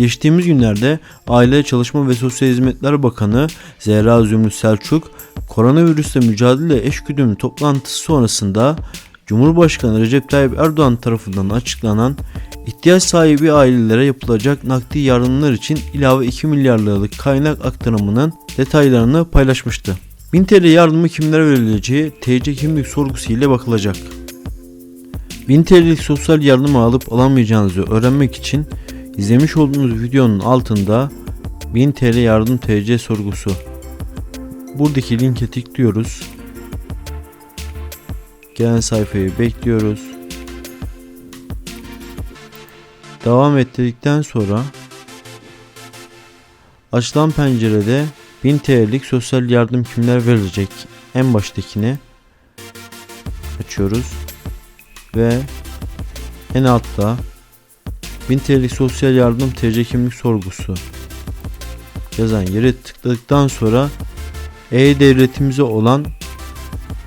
Geçtiğimiz günlerde Aile Çalışma ve Sosyal Hizmetler Bakanı Zehra Zümrüt Selçuk, koronavirüsle mücadele eşgüdümlü toplantısı sonrasında Cumhurbaşkanı Recep Tayyip Erdoğan tarafından açıklanan ihtiyaç sahibi ailelere yapılacak nakdi yardımlar için ilave 2 milyar liralık kaynak aktarımının detaylarını paylaşmıştı. 1000 TL yardımı kimlere verileceği TC kimlik sorgusu ile bakılacak. 1000 TL'lik sosyal yardım alıp alamayacağınızı öğrenmek için izlemiş olduğunuz videonun altında 1000 TL yardım TC sorgusu. Buradaki linke tıklıyoruz. Gelen sayfayı bekliyoruz. Devam ettirdikten sonra açılan pencerede 1000 TL'lik sosyal yardım kimler verilecek en baştakini açıyoruz ve en altta 1000 TL'lik sosyal yardım TC kimlik sorgusu yazan yere tıkladıktan sonra e-devletimize olan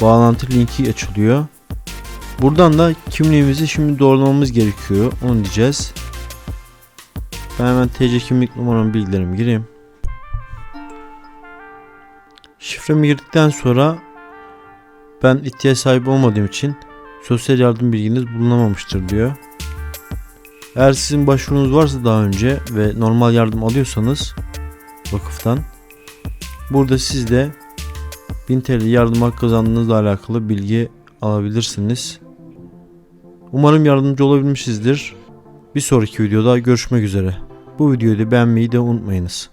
bağlantı linki açılıyor. Buradan da kimliğimizi şimdi doğrulamamız gerekiyor. Onu diyeceğiz. Ben hemen TC kimlik numaramı bilgilerimi gireyim. Şifremi girdikten sonra ben ihtiyaç sahibi olmadığım için sosyal yardım bilginiz bulunamamıştır diyor. Eğer sizin başvurunuz varsa daha önce ve normal yardım alıyorsanız vakıftan burada siz de 1000 TL yardım hakkı kazandığınızla alakalı bilgi alabilirsiniz. Umarım yardımcı olabilmişizdir. Bir sonraki videoda görüşmek üzere. Bu videoyu da beğenmeyi de unutmayınız.